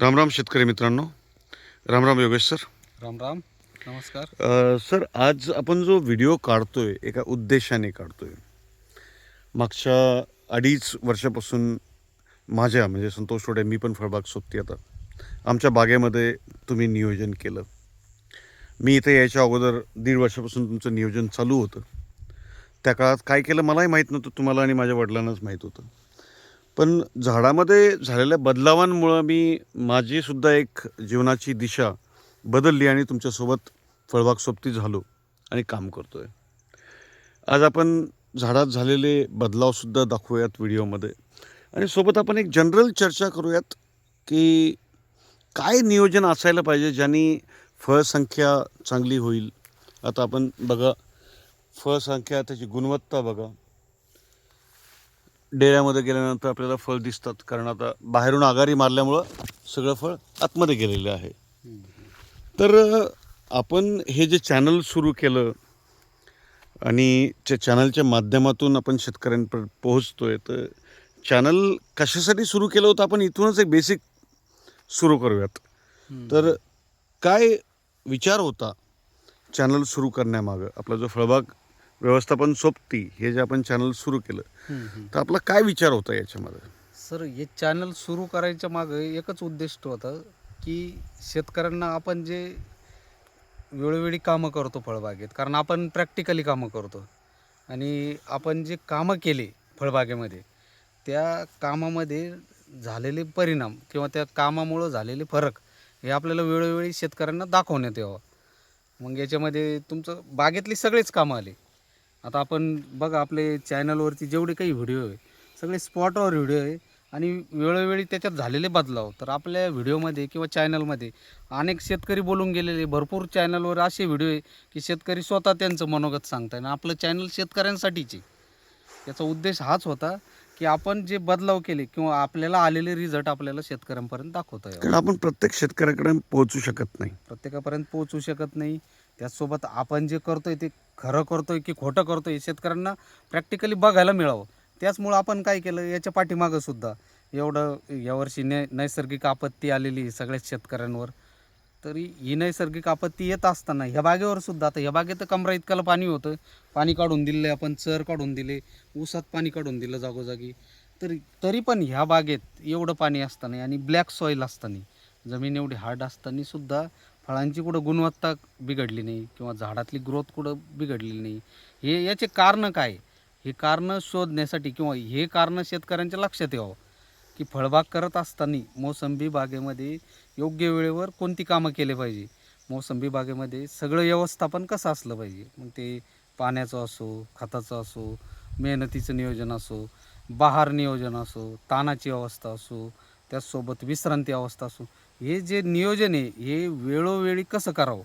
रामराम शेतकरी मित्रांनो. रामराम योगेश सर राम राम. नमस्कार. अ, सर आज आपण जो व्हिडिओ काढतोय एका उद्देशाने काढतोय. मागच्या अडीच वर्षापासून माझ्या म्हणजे संतोष रोडे मी पण फळबाग सोबती आता. आमच्या बागेमध्ये तुम्ही नियोजन केलं. मी इथे यायच्या अगोदर दीड वर्षापासून तुमचं नियोजन चालू होतं. त्या काळात काय केलं मलाही माहीत नव्हतं तुम्हाला आणि माझ्या वडिलांनाच माहीत होतं. पण झाडामध्ये झालेल्या बदलावांमुळं मी माझीसुद्धा एक जीवनाची दिशा बदलली आणि तुमच्यासोबत फळबाग सोबती झालो आणि काम करतो आहे आज आपण झाडात झालेले बदलावसुद्धा दाखवूयात व्हिडिओमध्ये. आणि सोबत आपण एक जनरल चर्चा करूयात की काय नियोजन असायला पाहिजे ज्यांनी फळसंख्या चांगली होईल. आता आपण बघा फळसंख्या त्याची गुणवत्ता बघा. डेऱ्यामध्ये गेल्यानंतर आपल्याला फळ दिसतात. कारण आता बाहेरून आघारी मारल्यामुळं सगळं फळ आतमध्ये गेलेलं आहे. तर आपण हे जे चॅनल सुरू केलं आणि त्या चॅनलच्या माध्यमातून आपण शेतकऱ्यांपर्यंत पोहोचतोय तर चॅनल कशासाठी सुरू केलं होतं? आपण इथूनच एक बेसिक सुरू करूयात. तर काय विचार होता चॅनल सुरू करण्यामागं? आपला जो फळबाग व्यवस्थापन सोबती हे जे आपण चॅनल सुरू केलं तर आपला काय विचार होता याच्यामध्ये? सर हे चॅनल सुरू करायच्या मागं एकच उद्दिष्ट होतं की शेतकऱ्यांना आपण जे वेळोवेळी कामं करतो फळबागेत कारण आपण प्रॅक्टिकली कामं करतो. आणि आपण जे कामं केले फळबागेमध्ये त्या कामामध्ये झालेले परिणाम किंवा त्या कामामुळं झालेले फरक हे आपल्याला वेळोवेळी शेतकऱ्यांना दाखवण्यात यावं. मग याच्यामध्ये तुमचं बागेतली सगळेच कामं आले. आता आपण बघा आपले चॅनलवरती जेवढे काही व्हिडिओ आहे सगळे स्पॉटवर व्हिडिओ आहे आणि वेळोवेळी त्याच्यात झालेले बदलाव. तर आपल्या व्हिडिओमध्ये किंवा चॅनलमध्ये अनेक शेतकरी बोलून गेलेले भरपूर चॅनलवर असे व्हिडिओ आहे की शेतकरी स्वतः त्यांचं मनोगत सांगताय आणि आपलं चॅनल शेतकऱ्यांसाठीचे. याचा उद्देश हाच होता की आपण जे बदलाव केले किंवा आपल्याला आलेले रिझल्ट आपल्याला शेतकऱ्यांपर्यंत दाखवता कारण आपण प्रत्येक शेतकऱ्याकडे पोहोचू शकत नाही. प्रत्येकापर्यंत पोहोचू शकत नाही. त्याचसोबत आपण जे करतोय ते खरं करतोय की खोटं करतोय शेतकऱ्यांना प्रॅक्टिकली बघायला मिळावं. त्याचमुळं आपण काय केलं याच्या पाठीमागं सुद्धा एवढं यावर्षी नै नैसर्गिक आपत्ती आलेली सगळ्याच शेतकऱ्यांवर. तरी ही नैसर्गिक आपत्ती येत असताना ह्या बागेवर सुद्धा आता ह्या बागेत कमरा इतकाला पाणी होतं. पाणी काढून दिले आपण चर काढून दिले ऊसात पाणी काढून दिलं जागोजागी. तरी तरी पण ह्या बागेत एवढं पाणी असताना आणि ब्लॅक सॉईल असताना जमीन एवढी हार्ड असताना सुद्धा फळांची कुठं गुणवत्ता बिघडली नाही किंवा झाडातली ग्रोथ कुठं बिघडलेली नाही हे याचे कारणं काय? हे कारणं शोधण्यासाठी किंवा हे कारणं शेतकऱ्यांच्या लक्षात यावं की फळबाग करत असताना मोसंबी बागेमध्ये योग्य वेळेवर कोणती कामं केले पाहिजे? मोसंबी बागेमध्ये सगळं व्यवस्थापन कसं असलं पाहिजे? मग ते पाण्याचं असो खताचं असो मेहनतीचं नियोजन असो बहार नियोजन असो तानाची अवस्था असो त्याचसोबत विश्रांती अवस्था असो हे जे नियोजन आहे हे वेळोवेळी कसं करावं?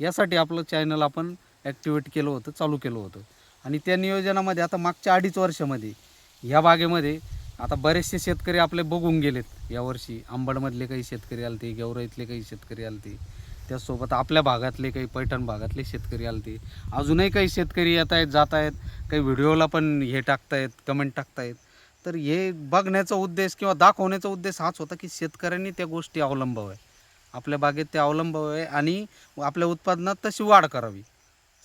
यासाठी आपलं चॅनल आपण ॲक्टिवेट केलं होतं चालू केलं होतं. आणि त्या नियोजनामध्ये आता मागच्या अडीच वर्षामध्ये ह्या बागेमध्ये आता बरेचसे शेतकरी आपले बघून गेलेत. यावर्षी आंबडमधले काही शेतकरी आलते गेवराईतले काही शेतकरी आलते. त्याचसोबत आपल्या भागातले काही पैठण भागातले शेतकरी आलते. अजूनही काही शेतकरी येत आहेत जात आहेत. काही व्हिडिओला पण हे टाकतायत कमेंट टाकतायत. तर हे बघण्याचा उद्देश किंवा दाखवण्याचा उद्देश हाच होता की शेतकऱ्यांनी त्या गोष्टी अवलंबाव्या. आपल्या बागेत ते अवलंबावे आणि आपल्या उत्पादनात तशी वाढ करावी.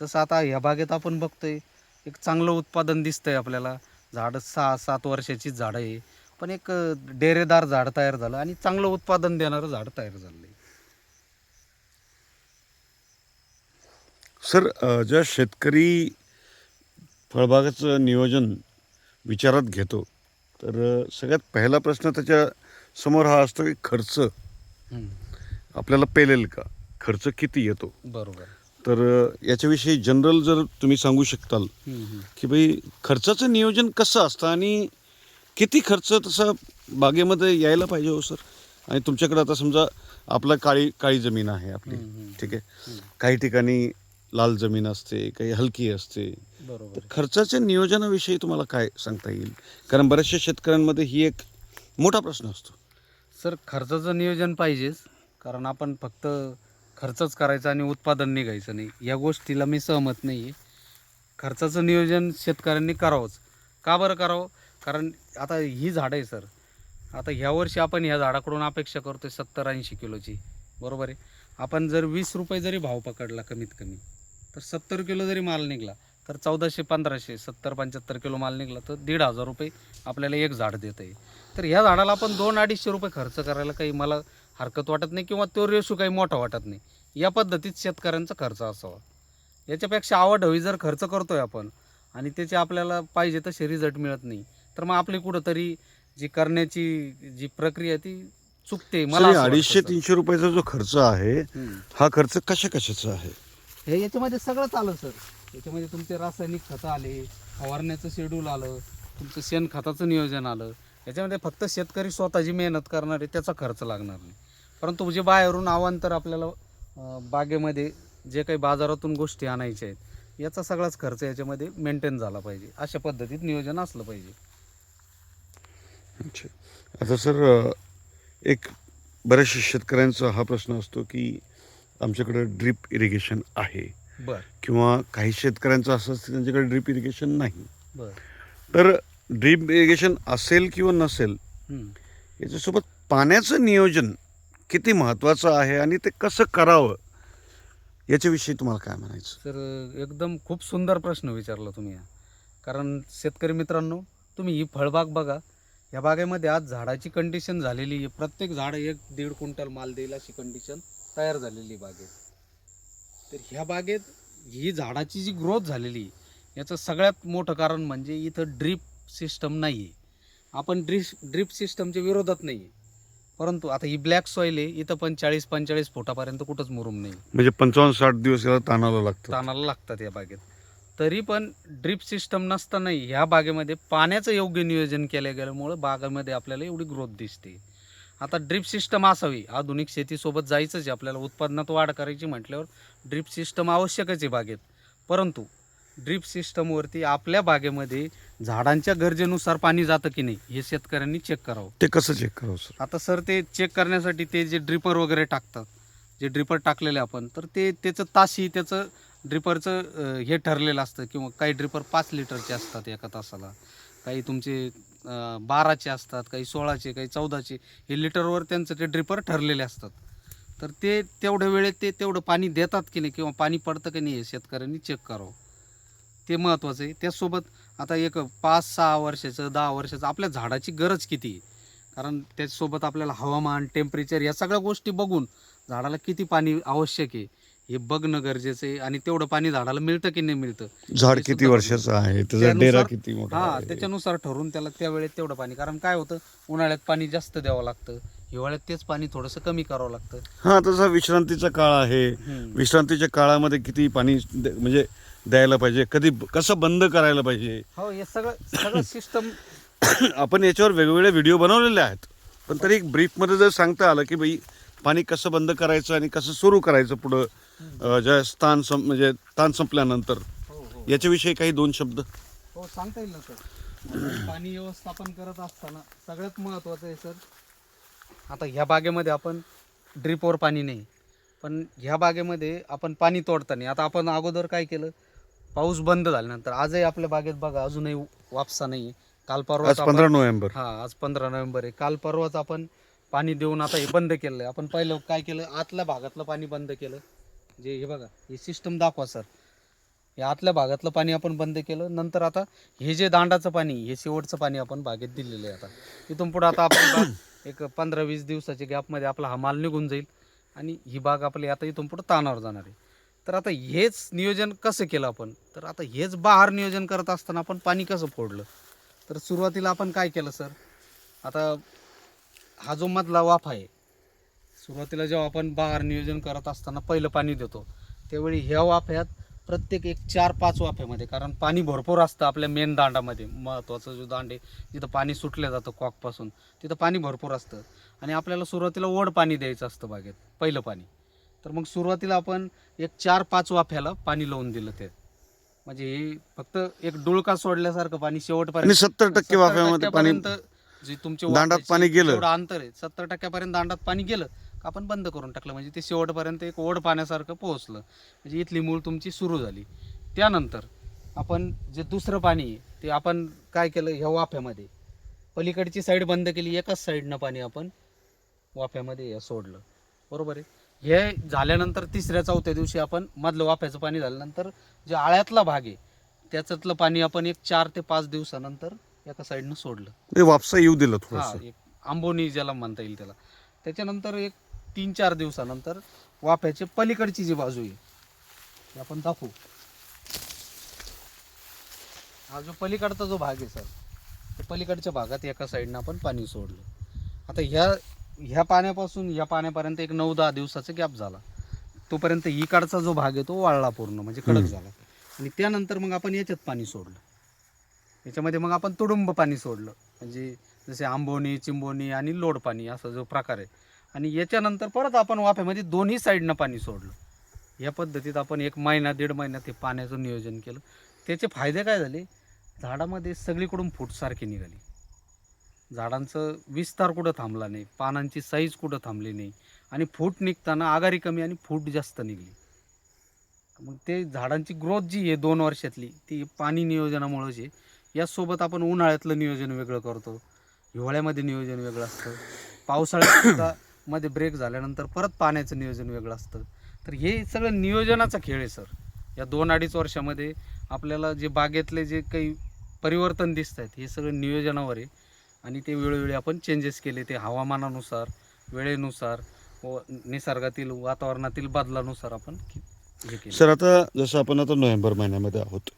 जसं आता ह्या बागेत आपण बघतोय एक चांगलं उत्पादन दिसतंय आपल्याला. झाडं सहा सात वर्षाची झाडं आहे. पण एक डेरेदार झाड तयार झालं आणि चांगलं उत्पादन देणारं झाड तयार झालं आहे. सर ज्या शेतकरी फळबागाचं नियोजन विचारात घेतो तर सगळ्यात पहिला प्रश्न त्याच्यासमोर हा असतो की खर्च. आपल्याला पेलेल का? खर्च किती येतो? बरोबर. तर याच्याविषयी जनरल जर तुम्ही सांगू शकताल की भाई खर्चाचं नियोजन कसं असतं आणि किती खर्च तसा बागेमध्ये यायला पाहिजे हो सर? आणि तुमच्याकडे आता समजा आपलं काळी काळी जमीन आहे आपली. ठीक आहे? काही ठिकाणी लाल जमीन असते काही हलकी असते. बरोबर. खर्चाच्या नियोजनाविषयी तुम्हाला काय सांगता येईल? कारण बऱ्याचशा शेतकऱ्यांमध्ये ही एक मोठा प्रश्न असतो. सर खर्चाचं नियोजन पाहिजेच कारण आपण फक्त खर्चच करायचा आणि उत्पादन निघायचं नाही. या गोष्टीला मी सहमत नाही. आहे खर्चाचं नियोजन शेतकऱ्यांनी करावंच. का बरं करावं? कारण आता ही झाडं आहे सर. आता ह्या वर्षी आपण ह्या झाडाकडून अपेक्षा करतोय सत्तर ऐंशी किलोची. बरोबर आहे? आपण जर वीस रुपये जरी भाव पकडला कमीत कमी तर सत्तर किलो जरी माल निघला तर चौदाशे पंधराशे सत्तर पंच्याहत्तर किलो माल निघला तर दीड हजार रुपये आपल्याला एक झाड देत आहे तर ह्या झाडाला आपण दोन अडीचशे रुपये खर्च करायला काही मला हरकत वाटत नाही किंवा तो रेशो काही मोठा वाटत नाही. या पद्धतीत शेतकऱ्यांचा खर्च असावा. याच्यापेक्षा आवड हवी जर खर्च करतोय आपण आणि त्याचे आपल्याला पाहिजे तसे रिझल्ट मिळत नाही तर मग आपली कुठंतरी जी करण्याची जी प्रक्रिया आहे ती चुकते. मला अडीचशे. तीनशे रुपयाचा जो खर्च आहे. हा खर्च कशा कशाचा आहे? हे याच्यामध्ये सगळंच आलं सर. याच्यामध्ये तुमचे रासायनिक खतं आले फवारण्याचं शेड्यूल आलं तुमचं शेणखताचं नियोजन आलं. याच्यामध्ये फक्त शेतकरी स्वतःची मेहनत करणार आहे त्याचा खर्च लागणार नाही. परंतु जे बाहेरून आवांतर आपल्याला बागेमध्ये जे काही बाजारातून गोष्टी आणायच्या आहेत याचा सगळाच खर्च याच्यामध्ये मेंटेन झाला पाहिजे. अशा पद्धतीत नियोजन असलं पाहिजे. अच्छा. आता सर एक बऱ्याचशा शेतकऱ्यांचा हा प्रश्न असतो की आमच्याकडे ड्रीप इरिगेशन आहे. बर. किंवा काही शेतकऱ्यांचं असं असतं त्यांच्याकडे ड्रीप इरिगेशन नाही. बर. तर ड्रीप इरिगेशन असेल किंवा नसेल याच्यासोबत पाण्याचं नियोजन किती महत्त्वाचं आहे आणि ते कसं करावं याच्याविषयी तुम्हाला काय म्हणायचं? तर एकदम खूप सुंदर प्रश्न विचारला तुम्ही हा. कारण शेतकरी मित्रांनो तुम्ही ही फळबाग बघा. या बागेमध्ये आज झाडाची कंडिशन झालेली आहे. प्रत्येक झाड एक दीड क्विंटल माल देईल अशी कंडिशन तयार झालेली आहे. बागेत तर ह्या बागेत ही झाडाची जी ग्रोथ झालेली आहे, याचं सगळ्यात मोठं कारण म्हणजे इथं ड्रीप सिस्टम नाही आहे आपण ड्रीप ड्रीप सिस्टमच्या विरोधात नाही आहे परंतु आता ही ब्लॅक सॉईल आहे इथं पण चाळीस पंचेचाळीस फुटापर्यंत कुठंच मुरुम नाही म्हणजे पंचावन्न साठ दिवस याला ताणावं लागतं तानाला लागतात या बागेत. तरी पण ड्रीप सिस्टम नसतानाही ह्या बागेमध्ये पाण्याचं योग्य नियोजन केलं गेल्यामुळं बागेमध्ये आपल्याला एवढी ग्रोथ दिसते. आता ड्रीप सिस्टम असावी. आधुनिक शेतीसोबत जायचंच आहे. आपल्याला उत्पादनात वाढ करायची म्हटल्यावर ड्रीप सिस्टम आवश्यकच आहे बागेत. परंतु ड्रीप सिस्टमवरती आपल्या बागेमध्ये झाडांच्या गरजेनुसार पाणी जातं की नाही हे शेतकऱ्यांनी चेक करावं. ते कसं चेक करावं सर आता सर ते चेक करण्यासाठी ते जे ड्रिपर वगैरे टाकतात जे ड्रिपर टाकलेले आपण तर ते त्याचं ताशी त्याचं ड्रिपरचं अं, हे ठरलेलं असतं किंवा काही ड्रिपर पाच लिटरचे असतात एका तासाला. काही तुमचे बाराचे असतात काही सोळाचे काही चौदाचे हे लिटरवर त्यांचं ते ड्रिपर ठरलेले असतात. तर ते तेवढ्या वेळेत ते तेवढं पाणी देतात की नाही किंवा पाणी पडतं की नाही हे शेतकऱ्यांनी चेक करावं. ते महत्त्वाचं आहे. त्याचसोबत आता एक पाच सहा वर्षाचं दहा वर्षाचं आपल्या झाडाची गरज किती आहे? कारण त्याच्यासोबत आपल्याला हवामान टेम्परेचर या सगळ्या गोष्टी बघून झाडाला किती पाणी आवश्यक आहे? हे बघणं गरजेचं आहे आणि तेवढं पाणी झाडाला मिळतं की नाही मिळतं? झाड किती वर्षाचं आहे? त्याचा डेरा किती मोठा हा त्याच्यानुसार ठरवून त्याला त्या वेळेत तेवढं पाणी. कारण काय होतं उन्हाळ्यात पाणी जास्त द्यावं लागतं. हिवाळ्यात तेच पाणी थोडंसं कमी करावं लागतं. हा तसा विश्रांतीचा काळ आहे. विश्रांतीच्या काळामध्ये किती पाणी द- म्हणजे द्यायला पाहिजे? कधी कसं बंद करायला पाहिजे? हो हे सगळं सगळं सिस्टम आपण याच्यावर वेगवेगळे व्हिडिओ बनवलेले आहेत. पण तरी एक ब्रीफमध्ये जर सांगता आलं की बाई पाणी कसं बंद करायचं आणि कसं सुरू करायचं पुढं? ज्या स्थान सं म्हणजे ताण संपल्यानंतर. हो हो. याच्याविषयी काही दोन शब्द? हो सांगता येईल ना सर. पाणी व्यवस्थापन करत असताना सगळ्यात महत्त्वाचं आहे सर आता ह्या बागेमध्ये आपण ड्रिपवर पाणी नाही. पण ह्या बागेमध्ये आपण पाणी तोडताना आता आपण अगोदर काय केलं? पाऊस बंद झाल्यानंतर आजही आपल्या बागेत बघा अजूनही वापसा नाही काल परवाच पंधरा नोव्हेंबर. हा आज पंधरा नोव्हेंबर आहे. काल परवाच आपण पाणी देऊन आता हे बंद केलंय. आपण पहिलं काय केलं? आतल्या भागातलं पाणी बंद केलं. जे हे बघा हे सिस्टम दाखवा सर हे आतल्या भागातलं पाणी आपण बंद केलं नंतर आता हे जे दांडाचं पाणी हे शेवटचं पाणी आपण बागेत दिलेलं आहे आता. इथून पुढे आता आपण एक पंधरा वीस दिवसाच्या गॅपमध्ये आपला हा माल निघून जाईल आणि ही बाग आपली आता इथून पुढे तानावर जाणार आहे. तर आता हेच नियोजन कसं केलं आपण? तर आता हेच बहार नियोजन करत असताना आपण पाणी कसं फोडलं? तर सुरुवातीला आपण काय केलं सर आता हा जो मधला वाफ आहे सुरुवातीला जेव्हा आपण बहार नियोजन करत असताना पहिलं पाणी देतो त्यावेळी ह्या वाफ्यात प्रत्येक एक चार पाच वाफ्यामध्ये कारण पाणी भरपूर असतं आपल्या मेन दांडामध्ये. महत्त्वाचा जो दांड आहे जिथं पाणी सुटलं जातं कॉकपासून तिथं पाणी भरपूर असतं. आणि आपल्याला सुरुवातीला ओढ पाणी द्यायचं असतं बागेत पहिलं पाणी. तर मग सुरुवातीला आपण एक चार पाच वाफ्याला पाणी लावून दिलं ते. म्हणजे हे फक्त एक डुळका सोडल्यासारखं पाणी शेवटपर्यंत. सत्तर टक्के 70 वाफ्यामध्ये पाणी जे तुमचे दांडात पाणी गेलं. अंतर आहे सत्तर टक्क्यापर्यंत दांडात पाणी गेलं आपण बंद करून टाकलं. म्हणजे ते शेवटपर्यंत एक ओढ पाण्यासारखं पोहोचलं. म्हणजे इथली मूळ तुमची सुरू झाली. त्यानंतर आपण जे दुसरं पाणी ते आपण काय केलं ह्या वाफ्यामध्ये? पलीकडची साईड बंद केली एकाच साईडनं पाणी आपण वाफ्यामध्ये सोडलं. बरोबर आहे? हे झाल्यानंतर तिसऱ्या चौथ्या दिवशी आपण मधलं वाफ्याचं पाणी झाल्यानंतर जे आळ्यातला भाग आहे त्याच्यातलं पाणी आपण एक चार ते पाच दिवसानंतर एका साईडनं सोडलं. म्हणजे वापसा येऊ दिलं थोडंसं. एक आंबोनी ज्याला म्हणता येईल त्याला. त्याच्यानंतर एक तीन चार दिवसानंतर वाफ्याची पलीकडची जी बाजू आहे ती आपण दाखवू. हा जो पलीकडचा जो भाग आहे सर त्या पलीकडच्या भागात एका साईडनं आपण पाणी सोडलं. आता ह्या ह्या पाण्यापासून या पाण्यापर्यंत एक नऊ दहा दिवसाचा गॅप झाला. तोपर्यंत इकडचा जो भाग आहे तो वाळला पूर्ण म्हणजे कडक. झाला. आणि त्यानंतर मग आपण याच्यात पाणी सोडलं. याच्यामध्ये मग आपण तुडुंब पाणी सोडलं. म्हणजे जसे आंबोनी चिंबोनी आणि लोड पाणी असा जो प्रकार आहे आणि याच्यानंतर परत आपण वाफ्यामध्ये दोन्ही साईडनं पाणी सोडलं. या पद्धतीत आपण एक महिना दीड महिना ते पाण्याचं नियोजन केलं. त्याचे फायदे काय झाले? झाडामध्ये सगळीकडून फूटसारखी निघाली. झाडांचं विस्तार कुठं थांबला नाही पानांची साईज कुठं थांबली नाही आणि फूट निघताना आघारी कमी आणि फूट जास्त निघली. मग ते झाडांची ग्रोथ जी आहे दोन वर्षातली ती पाणी नियोजनामुळं आहे यासोबत आपण उन्हाळ्यातलं नियोजन वेगळं करतो. हिवाळ्यामध्ये नियोजन वेगळं असतं. पावसाळ्यात सुद्धा मध्ये ब्रेक झाल्यानंतर परत पाण्याचं नियोजन वेगळं असतं. तर हे सगळं नियोजनाचा खेळ आहे सर या दोन अडीच वर्षामध्ये आपल्याला जे बागेतले जे काही परिवर्तन दिसत आहेत हे सगळं नियोजनावर आहे. आणि ते वेळोवेळी आपण चेंजेस केले ते हवामानानुसार वेळेनुसार व निसर्गातील वातावरणातील बदलानुसार आपण सर आता जसं आपण आता नोव्हेंबर महिन्यामध्ये आहोत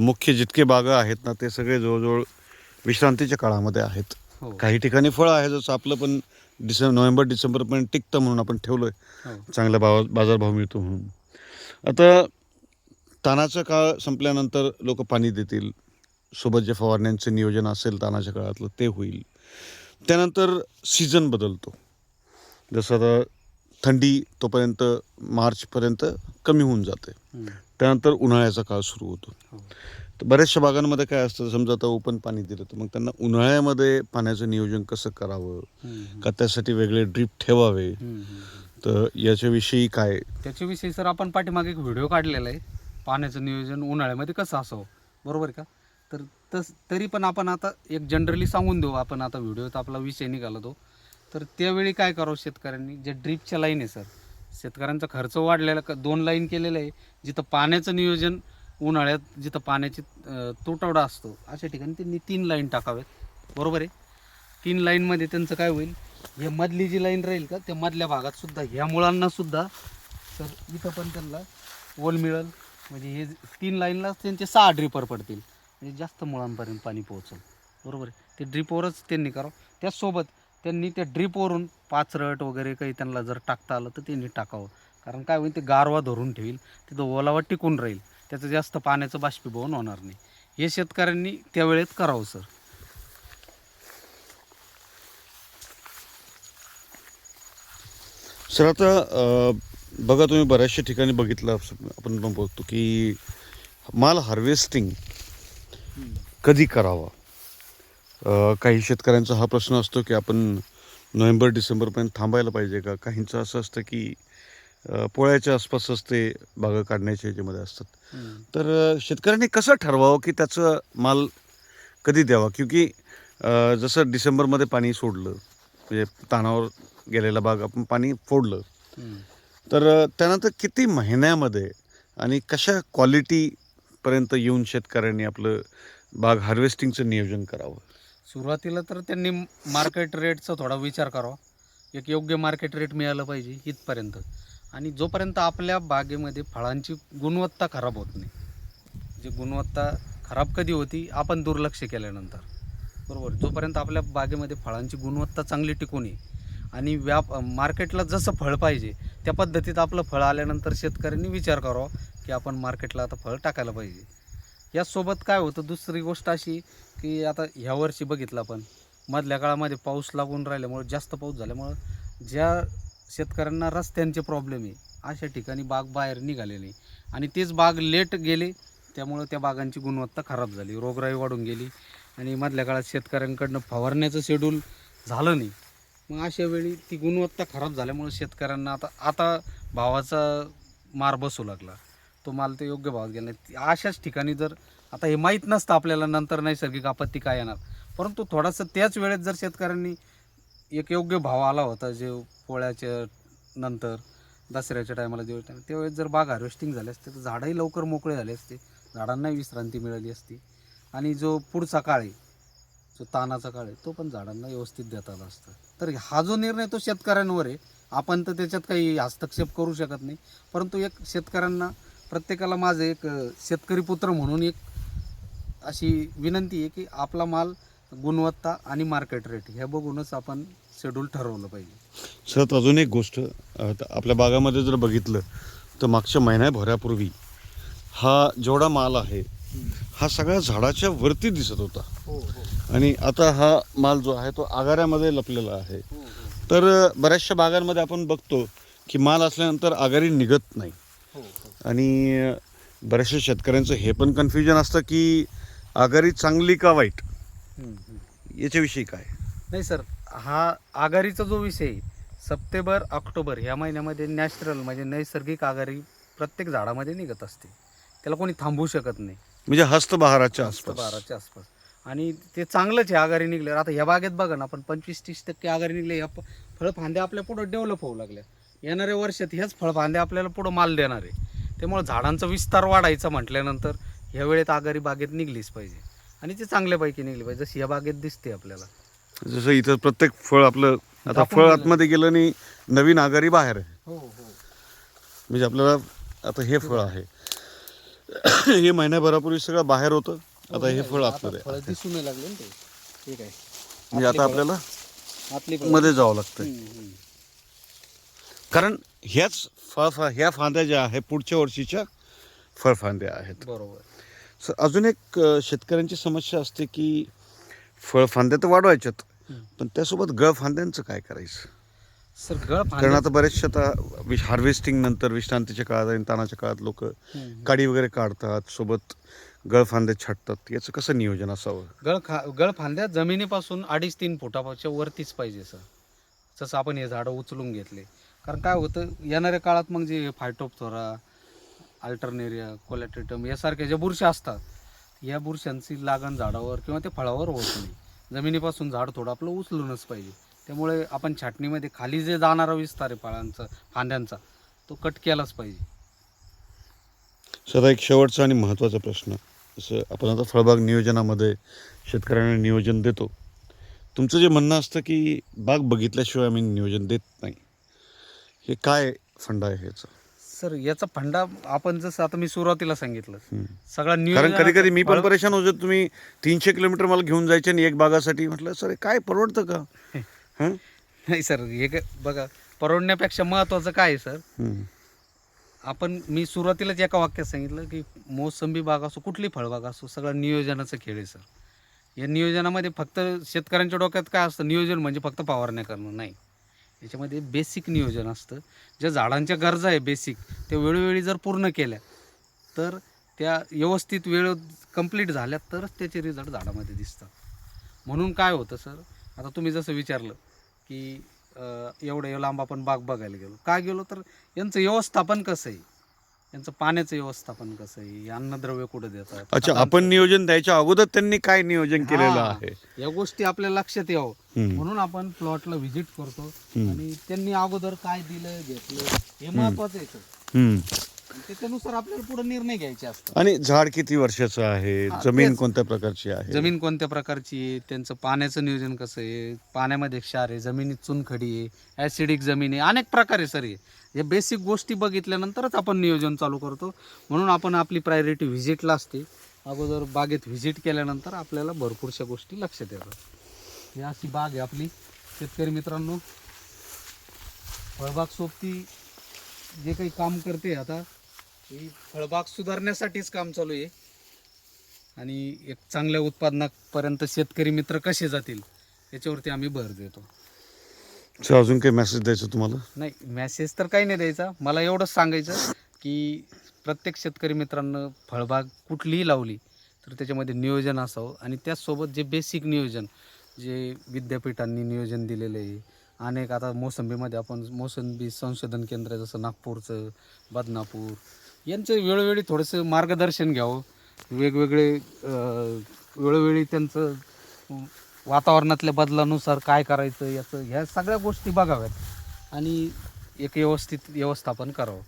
मुख्य जितके बागा आहेत ना ते सगळे जवळजवळ विश्रांतीच्या काळामध्ये आहेत. हो. काही ठिकाणी फळं आहे जसं आपलं पण डिसेंबर नोव्हेंबर डिसेंबरपर्यंत टिकतं म्हणून आपण ठेवलं आहे हो. चांगला भाव बाजारभाव मिळतो म्हणून. आता तानाचा काळ संपल्यानंतर लोक पाणी देतील. सोबत जे फवारण्यांचं नियोजन असेल तानाच्या काळातलं ते होईल. त्यानंतर सीझन बदलतो. जसं आता थंडी तोपर्यंत मार्चपर्यंत कमी होऊन जाते. त्यानंतर उन्हाळ्याचा काळ सुरू होतो. हो. तर बऱ्याचशा बागांमध्ये काय असतं समजा आता ओपन पाणी दिलं तर मग त्यांना उन्हाळ्यामध्ये पाण्याचं नियोजन कसं करावं. का त्यासाठी वेगळे ड्रीप ठेवावे. तर याच्याविषयी काय? त्याच्याविषयी सर आपण पाठीमागे एक व्हिडिओ काढलेला आहे. पाण्याचं नियोजन उन्हाळ्यामध्ये कसं असावं? बरोबर आहे का? तर तस तरी पण आपण आता एक जनरली सांगून देऊ आपण आता व्हिडिओत आपला विषय निघाला तो. तर त्यावेळी काय करावं शेतकऱ्यांनी? जे ड्रीपच्या लाईन आहे सर शेतकऱ्यांचा खर्च वाढलेला दोन लाईन केलेलं आहे. जिथं पाण्याचं नियोजन उन्हाळ्यात जिथं पाण्याची तुटवडा असतो अशा ठिकाणी त्यांनी तीन लाईन टाकाव्यात बरोबर आहे? तीन लाईनमध्ये त्यांचं काय होईल? हे मधली जी लाईन राहील का त्या मधल्या भागात सुद्धा ह्या मुळांना सुद्धा तर इथं पण त्यांना ओल मिळेल. म्हणजे हे तीन लाईनला त्यांचे सहा ड्रिपर पडतील. म्हणजे जास्त मुळांपर्यंत पाणी पोहोचेल. बरोबर आहे? ते ड्रिपवरच त्यांनी करावं. त्याचसोबत त्यांनी त्या ड्रिपवरून पाचरट वगैरे काही त्यांना जर टाकता आलं तर त्यांनी टाकावं. कारण काय होईल? ते गारवा धरून ठेवील. तिथं ओलावा टिकून राहील. त्याचं जास्त पाण्याचं बाष्पीभवन होणार नाही. हे शेतकऱ्यांनी त्यावेळेत करावं सर. सर आता बघा तुम्ही बऱ्याचशा ठिकाणी बघितलं आपण पण बघतो की माल हार्वेस्टिंग कधी करावा? काही शेतकऱ्यांचा हा प्रश्न असतो की आपण नोव्हेंबर डिसेंबरपर्यंत थांबायला पाहिजे का? काहींचं असं असतं की पोळ्याच्या आसपासच ते बागा काढण्याच्या ह्याच्यामध्ये असतात. तर शेतकऱ्यांनी कसं ठरवावं की त्याचं माल कधी द्यावा? क्योंकि जसं डिसेंबरमध्ये पाणी सोडलं म्हणजे तानावर गेलेला बाग आपण पाणी फोडलं. तर त्यानंतर किती महिन्यामध्ये आणि कशा क्वालिटीपर्यंत येऊन शेतकऱ्यांनी आपलं बाग हार्वेस्टिंगचं नियोजन करावं? सुरुवातीला तर त्यांनी मार्केट रेटचा थोडा विचार करावा. एक योग्य मार्केट रेट मिळालं पाहिजे इथपर्यंत. आणि जोपर्यंत आपल्या बागेमध्ये फळांची गुणवत्ता खराब होत नाही जी गुणवत्ता खराब कधी होती आपण दुर्लक्ष केल्यानंतर. बरोबर? जोपर्यंत आपल्या बागेमध्ये फळांची गुणवत्ता चांगली टिकून आहे आणि व्याप मार्केटला जसं फळ पाहिजे त्या पद्धतीत आपलं फळ आल्यानंतर शेतकऱ्यांनी विचार करावा की आपण मार्केटला आता फळ टाकायला पाहिजे. यासोबत काय होतं दुसरी गोष्ट अशी की आता ह्या वर्षी बघितलं आपण मधल्या काळामध्ये पाऊस लागून राहिल्यामुळं जास्त पाऊस झाल्यामुळं ज्या शेतकऱ्यांना रस्त्यांचे प्रॉब्लेम आहे. अशा ठिकाणी बाग बाहेर निघाले नाही आणि तेच बाग लेट गेले त्यामुळं त्या बागांची गुणवत्ता खराब झाली. रोगराई वाढून गेली. आणि मधल्या काळात शेतकऱ्यांकडनं फवारण्याचं शेड्यूल झालं नाही. मग अशा वेळी ती गुणवत्ता खराब झाल्यामुळे शेतकऱ्यांना आता आता भावाचा मार बसू लागला. तो माल ते योग्य भावात गेला नाही. अशाच ठिकाणी जर आता हे माहीत नसतं आपल्याला नंतर नैसर्गिक आपत्ती काय येणार. परंतु थोडासा त्याच वेळेत जर शेतकऱ्यांनी एक योग्य भाव आला होता जे पोळ्याच्या नंतर दसऱ्याच्या टायमाला जेव्हा time- त्यावेळेस जर बाग हार्वेस्टिंग झाले असते तर झाडंही लवकर मोकळे झाले असते. झाडांनाही विश्रांती मिळाली असती. आणि जो पुढचा काळ आहे जो तानाचा काळ आहे तो पण झाडांना व्यवस्थित देता आला असतं. तर हा जो निर्णय तो शेतकऱ्यांवर आहे. आपण तर त्याच्यात काही हस्तक्षेप करू शकत नाही. परंतु एक शेतकऱ्यांना प्रत्येकाला माझं एक शेतकरी पुत्र म्हणून एक अशी विनंती आहे की आपला माल गुणवत्ता आणि मार्केट रेट हे बघूनच आपण शेड्यूल ठरवलं पाहिजे. सर अजून एक गोष्ट आपल्या बागामध्ये जर बघितलं तर मागच्या महिन्याभरापूर्वी हा जेवढा माल आहे हा सगळ्या झाडाच्या वरती दिसत होता. हो हो. आणि आता हा माल जो आहे तो आगाऱ्यामध्ये लपलेला आहे. तर अ, बऱ्याचशा बागांमध्ये आपण बघतो की माल असल्यानंतर आगारी निघत नाही. हो आणि अ, बऱ्याचशा शेतकऱ्यांचं हे पण कन्फ्युजन असतं की आगारी चांगली का वाईट? याच्याविषयी काय? नाही सर हा आघारीचा जो विषय आहे सप्टेंबर ऑक्टोबर ह्या महिन्यामध्ये नॅचरल म्हणजे नैसर्गिक आघारी प्रत्येक झाडामध्ये निघत असते. त्याला कोणी थांबवू शकत नाही. म्हणजे हस्तबहाराच्या जास्त आसपास. आणि ते चांगलंच आहे आघारी निघले. आता ह्या बागेत बघा ना आपण पंचवीस तीस टक्के आघारी निघले ह्या फळफांद्या आपल्या पुढं डेव्हलप होऊ लागल्या. येणाऱ्या वर्षात ह्याच फळफांद्या आपल्याला पुढं माल देणार आहे. त्यामुळे झाडांचा विस्तार वाढायचा म्हटल्यानंतर ह्या वेळेत आघारी बागेत निघलीच पाहिजे. आणि ते चांगल्यापैकी निघली पाहिजे जशी ह्या बागेत दिसते आपल्याला. जसं इथं प्रत्येक फळ आपलं आता फळ. आतमध्ये गेलं आणि नवीन आघारी बाहेर आहे. हो हो. म्हणजे आपल्याला आता हे फळ आहे. हे महिन्याभरापूर्वी सगळं बाहेर होतं. आता हे फळ आतमध्ये आहे. दिसून नाही लागले ना ते. ठीक आहे म्हणजे आता आपल्याला. मध्ये जावं लागतंय. हम्म, हम्म. कारण ह्याच फळ ह्या फांद्या ज्या आहेत पुढच्या वर्षीच्या फळफांद्या आहेत. बरोबर. सर अजून एक अ, शेतकऱ्यांची समस्या असते की फळफांद्या तर वाढवायच्यात. पण त्यासोबत गळफांद्यांचं काय करायचं? सर गळ कारण आता बरेचसे आता हार्वेस्टिंग नंतर विश्रांतीच्या काळात आणि तानाच्या काळात लोक. काडी वगैरे काढतात सोबत गळफांदे छाटतात. याचं कसं नियोजन असावं? गळ खा गळ फांद्या जमिनीपासून अडीच तीन फुटाच्या वरतीच पाहिजे सर. जसं आपण हे झाडं उचलून घेतले. कारण काय होतं येणाऱ्या काळात मग जे फायटोपथोरा अल्टरनेरिया कोलॅट्रिटम यासारख्या ज्या बुरशा असतात या बुरशांची लागण झाडावर किंवा ते फळावर होत नाही. जमिनीपासून झाड थोडं आपलं उचलूनच पाहिजे. त्यामुळे आपण छाटणीमध्ये खाली जे जाणारा विस्तार आहे फळांचा फांद्यांचा तो कट केलाच पाहिजे. सर एक शेवटचा आणि महत्त्वाचा प्रश्न. जसं आपण आता फळबाग नियोजनामध्ये शेतकऱ्यांना नियोजन देतो. तुमचं जे म्हणणं असतं की बाग बघितल्याशिवाय आम्ही नियोजन देत नाही. हे काय फंड आहे ह्याचं? सर याचा फंडा आपण जसं आता मी सुरुवातीला सांगितलं. सगळा कारण कधी कधी मी पण परेशान होतो तुम्ही तीनशे किलोमीटर मला घेऊन जायचे आणि एक बागासाठी म्हटलं सर काय परवडतं का हं? नाही सर हे काय बघा परवडण्यापेक्षा महत्वाचं काय आहे सर हं. आपण मी सुरुवातीलाच एका वाक्यात सांगितलं की मोसंबी बाग असो कुठली फळबाग असो सगळं नियोजनाचं खेळ आहे सर या नियोजनामध्ये फक्त शेतकऱ्यांच्या डोक्यात काय असतं नियोजन म्हणजे फक्त फवारण्या करणं नाही याच्यामध्ये बेसिक नियोजन असतं. ज्या झाडांच्या गरजा आहे बेसिक त्या वेळोवेळी जर पूर्ण केल्या तर त्या व्यवस्थित वेळ कंप्लीट झाल्या तरच त्याचे रिझल्ट झाडामध्ये दिसतात. म्हणून काय होतं सर आता तुम्ही जसं विचारलं की एवढं लांब आपण बाग बघायला गेलो. का गेलो? तर यांचं व्यवस्थापन कसं आहे? यांचं पाण्याचं व्यवस्थापन कसं आहे अन्नद्रव्य कुठं देतात अच्छा आपण नियोजन द्यायच्या अगोदर त्यांनी काय नियोजन केलेलं हा. आहे या गोष्टी आपल्या लक्षात यावं. म्हणून आपण प्लॉटला व्हिजिट करतो. आणि त्यांनी अगोदर काय दिलं घेतलं हे महत्वाचं आहे सर. त्याच्यानुसार आपल्याला पुढे निर्णय घ्यायचे असतात. आणि झाड किती वर्षाचं आहे? हा, जमीन तेच. कोणत्या प्रकारची आहे? जमीन कोणत्या प्रकारची आहे? त्यांचं पाण्याचं नियोजन कसं आहे? पाण्यामध्ये क्षार आहे जमिनीत चुनखडी आहे ॲसिडिक जमीन आहे अनेक प्रकारे सर आहे या बेसिक गोष्टी बघितल्यानंतरच आपण नियोजन चालू करतो. म्हणून आपण आपली प्रायोरिटी व्हिजिटला असते. अगोदर बागेत व्हिजिट केल्यानंतर आपल्याला भरपूरशा गोष्टी लक्षात येतात. ही अशी बाग आहे आपली. शेतकरी मित्रांनो फळबाग सोबती जे काही काम करते आता ही फळबाग सुधारण्यासाठीच काम चालू आहे. आणि एक चांगल्या उत्पादनापर्यंत शेतकरी मित्र कसे जातील याच्यावरती आम्ही भर देतो. सर अजून काही मेसेज द्यायचं तुम्हाला? नाही मेसेज तर काही नाही द्यायचा. मला एवढंच सांगायचं की प्रत्येक शेतकरी मित्रांनो फळबाग कुठलीही लावली तर त्याच्यामध्ये नियोजन असावं. आणि त्याचसोबत जे बेसिक नियोजन जे विद्यापीठांनी नियोजन दिलेलं आहे. अनेक आता मोसंबीमध्ये आपण मोसंबी संशोधन केंद्र जसं नागपूरचं बदनापूर यांचं वेळोवेळी थोडंसं मार्गदर्शन घ्यावं. वेगवेगळे अं, वेळोवेळी त्यांचं वातावरणातल्या बदलानुसार काय करायचं याचं ह्या सगळ्या गोष्टी बघाव्यात आणि एक व्यवस्थित व्यवस्थापन करावं.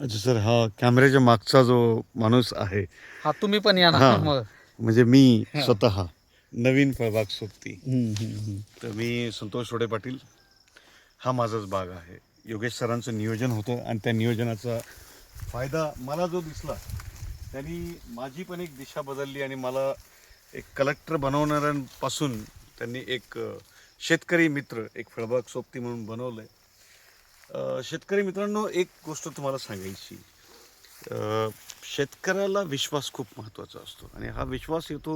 अच्छा सर हा कॅमेऱ्याच्या मागचा जो माणूस आहे. हा तुम्ही पण या ना. हा. मग. म्हणजे मी. स्वतः. नवीन फळबाग सोबती. तर मी संतोष रोडे पाटील. हा माझाच बाग आहे. योगेश सरांचं नियोजन होतं आणि त्या नियोजनाचा फायदा मला जो दिसला त्यांनी माझी पण एक दिशा बदलली आणि मला एक कलेक्टर बनवणाऱ्यांपासून त्यांनी एक शेतकरी मित्र एक फळबाग सोबती म्हणून बनवलं आहे शेतकरी मित्रांनो एक गोष्ट तुम्हाला सांगायची. शेतकऱ्याला विश्वास खूप महत्त्वाचा असतो आणि हा विश्वास येतो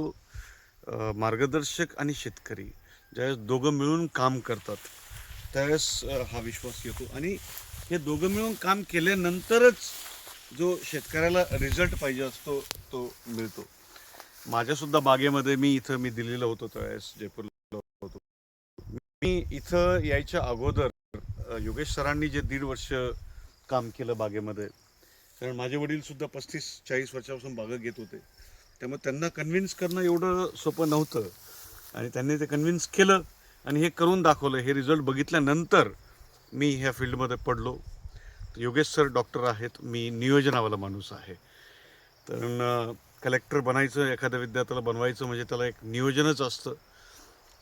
मार्गदर्शक आणि शेतकरी. ज्यावेळेस दोघं मिळून काम करतात त्यावेळेस हा विश्वास येतो. आणि हे दोघं मिळून काम केल्यानंतरच जो शेतकऱ्याला रिझल्ट पाहिजे असतो तो मिळतो. माझ्यासुद्धा बागेमध्ये मी इथं मी दिलेलं होतं त्यावेळेस जयपूरला होतो. मी इथं यायच्या अगोदर योगेश सरांनी जे दीड वर्ष काम केलं बागेमध्ये कारण माझे वडीलसुद्धा पस्तीस चाळीस वर्षापासून बागा घेत होते. त्यामुळे त्यांना कन्व्हिन्स करणं एवढं सोपं नव्हतं. आणि त्यांनी ते कन्व्हिन्स केलं आणि हे करून दाखवलं. हे रिझल्ट बघितल्यानंतर मी ह्या फील्डमध्ये पडलो. योगेश सर डॉक्टर आहेत मी नियोजनावाला माणूस आहे. तर कलेक्टर बनायचं एखाद्या विद्यार्थ्याला बनवायचं म्हणजे त्याला एक नियोजनच असतं.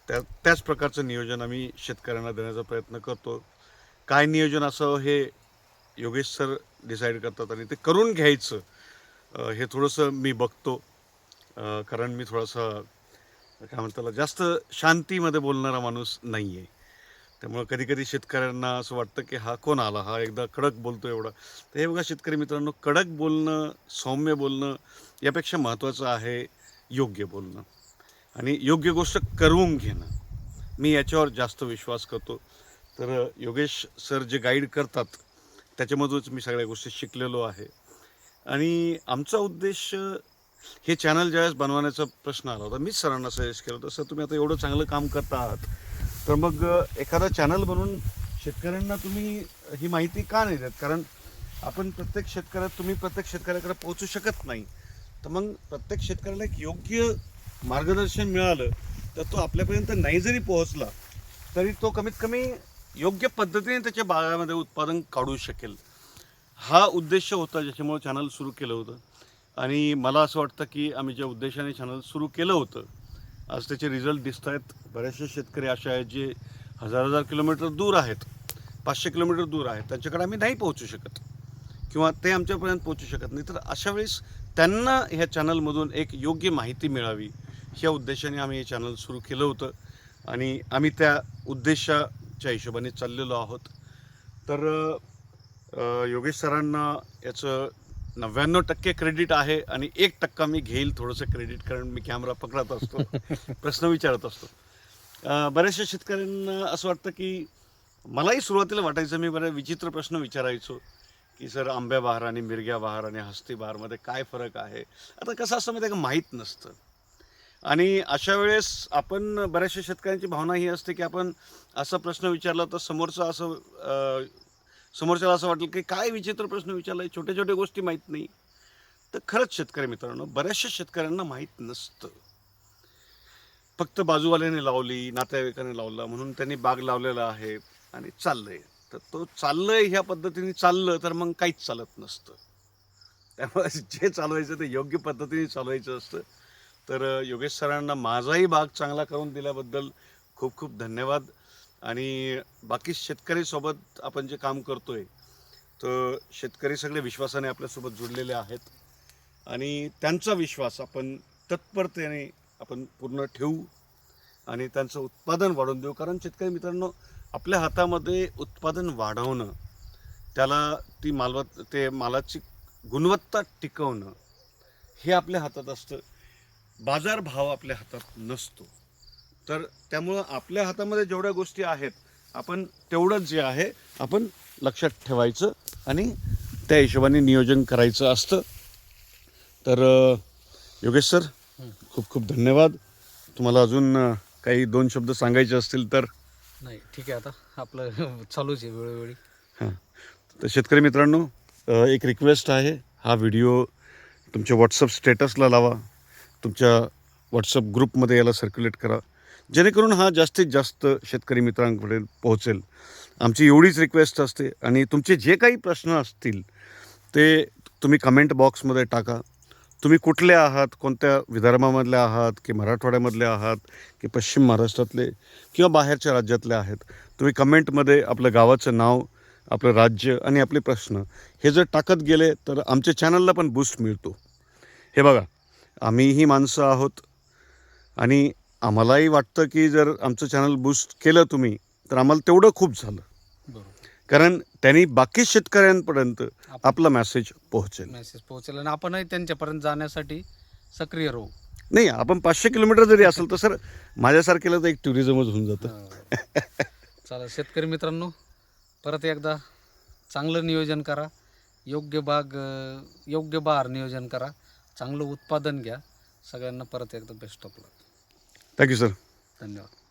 त्या त्याच प्रकारचं नियोजन आम्ही शेतकऱ्यांना देण्याचा प्रयत्न करतो. काय नियोजन असावं हे योगेश सर डिसाईड करतात आणि ते करून घ्यायचं. हे थोडंसं मी बघतो. कारण मी थोडासा काय म्हणतात त्याला जास्त शांतीमध्ये बोलणारा माणूस नाही आहे त्यामुळं कधी कधी शेतकऱ्यांना असं वाटतं की हा कोण आला? हा एकदा कडक बोलतो एवढा. तर हे बघा शेतकरी मित्रांनो कडक बोलणं सौम्य बोलणं यापेक्षा महत्त्वाचं आहे योग्य बोलणं. आणि योग्य गोष्ट करून घेणं. मी याच्यावर जास्त विश्वास करतो. तर योगेश सर जे गाईड करतात त्याच्यामधूनच मी सगळ्या गोष्टी शिकलेलो आहे. आणि आमचा उद्देश हे चॅनल ज्यावेळेस बनवण्याचा प्रश्न आला होता मीच सरांना सजेस्ट केलं होतं सर तुम्ही आता एवढं चांगलं काम करता आहात तर मग एखादा चॅनल बनवून शेतकऱ्यांना तुम्ही ही माहिती का नाही देत? कारण आपण प्रत्येक शेतकऱ्यात तुम्ही प्रत्येक शेतकऱ्याकडे पोहोचू शकत नाही. तर मग प्रत्येक शेतकऱ्याला एक योग्य मार्गदर्शन मिळालं तर तो आपल्यापर्यंत नाही जरी पोहोचला तरी तो कमीत कमी योग्य पद्धतीने त्याच्या बागामध्ये उत्पादन काढू शकेल. हा उद्देश होता ज्याच्यामुळे चॅनल सुरू केलं होतं. आणि मला असं वाटतं की आम्ही ज्या उद्देशाने चॅनल सुरू केलं होतं आज त्याचे रिझल्ट दिसत आहेत. बरेचसे शेतकरी असे आहेत जे हजार हजार किलोमीटर दूर आहेत. पाचशे किलोमीटर दूर आहेत. त्यांच्याकडे आम्ही नाही पोहोचू शकत. किंवा ते आमच्यापर्यंत पोहोचू शकत नाही. तर अशा वेळेस त्यांना ह्या चॅनलमधून एक योग्य माहिती मिळावी ह्या उद्देशाने आम्ही हे चॅनल सुरू केलं होतं. आणि आम्ही त्या उद्देशाच्या हिशोबाने चाललेलो आहोत. तर योगेश सरांना याचं नव्याण्णव टक्के क्रेडिट आहे आणि एक टक्का मी घेईल थोडंसं क्रेडिट कारण मी कॅमेरा पकडत असतो प्रश्न विचारत असतो. बऱ्याचशा शेतकऱ्यांना असं वाटतं की मलाही सुरुवातीला वाटायचं मी बऱ्या विचित्र प्रश्न विचारायचो की सर आंब्या बहार आणि मिरग्या बहार आणि हस्ती बहारमध्ये काय फरक आहे? आता कसं असतं माहिती आहे का? माहीत नसतं. आणि अशा वेळेस आपण बऱ्याचशा शेतकऱ्यांची भावना ही असते की आपण असा प्रश्न विचारला तर समोरचं असं समोरच्याला असं वाटलं की काय विचित्र प्रश्न विचारलाय छोट्या छोट्या गोष्टी माहीत नाही. तर खरंच शेतकरी मित्रांनो बऱ्याचशा शेतकऱ्यांना माहीत नसतं. फक्त बाजूवाल्याने लावली नातेवाईकाने लावला म्हणून त्यांनी बाग लावलेला आहे आणि चाललंय. तर तो चाललंय ह्या पद्धतीने चाललं तर मग काहीच चालत नसतं. त्यामुळे जे चालवायचं ते योग्य पद्धतीने चालवायचं असतं. तर योगेश सरांना माझाही बाग चांगला करून दिल्याबद्दल खूप खूप धन्यवाद. आणि बाकी शेतकरीसोबत आपण जे काम करतोय तर शेतकरी सगळे विश्वासाने आपल्यासोबत जुडलेले आहेत. आणि त्यांचा विश्वास आपण तत्परतेने आपण पूर्ण ठेवू आणि त्यांचं उत्पादन वाढवून देऊ. कारण शेतकरी मित्रांनो आपल्या हातामध्ये उत्पादन वाढवणं त्याला ती मालवत ते मालाची गुणवत्ता टिकवणं हे आपल्या हातात असतं. बाजारभाव आपल्या हातात नसतो. तर त्यामुळं आपल्या हातामध्ये जेवढ्या गोष्टी आहेत आपण तेवढंच जे आहे आपण लक्षात ठेवायचं आणि त्या हिशोबाने नियोजन करायचं असतं. तर योगेश सर खूप खूप धन्यवाद. तुम्हाला अजून काही दोन शब्द सांगायचे असतील तर? नाही ठीक आहे आता. आपलं चालूच आहे वेळोवेळी. हां. तर शेतकरी मित्रांनो एक रिक्वेस्ट आहे. हा व्हिडिओ तुमच्या व्हॉट्सअप स्टेटसला लावा. तुमच्या व्हॉट्सअप ग्रुपमध्ये याला सर्क्युलेट करा. जेणेकरून हा जास्तीत जास्त शेतकरी मित्रांकडे पोहोचेल. आमची एवढीच रिक्वेस्ट असते आणि तुमचे जे काही प्रश्न असतील ते तुम्ही कमेंट बॉक्समध्ये टाका. तुम्ही कुठले आहात कोणत्या विदर्भामधले आहात की मराठवाड्यामधले आहात की पश्चिम महाराष्ट्रातले किंवा बाहेरच्या राज्यातले आहेत तुम्ही कमेंटमध्ये आपलं गावाचं नाव आपलं राज्य आणि आपले प्रश्न हे जर टाकत गेले तर आमच्या चॅनलला पण बूस्ट मिळतो. हे बघा आम्हीही माणसं आहोत आणि आम्हालाही वाटतं की जर आमचं चॅनल बूस्ट केलं तुम्ही तर आम्हाला तेवढं खूप झालं. कारण त्यांनी बाकी शेतकऱ्यांपर्यंत आपला मेसेज पोहोचेल. मेसेज पोहोचेल आणि आपणही त्यांच्यापर्यंत जाण्यासाठी सक्रिय राहू. नाही आपण पाचशे किलोमीटर जरी असेल तर सर माझ्यासारखेला तर एक टुरिझमच होऊन जातं. हो. चला शेतकरी मित्रांनो परत एकदा चांगलं नियोजन करा. योग्य बाग योग्य बहार नियोजन करा. चांगलं उत्पादन घ्या. सगळ्यांना परत एकदा best of luck thank you sir धन्यवाद.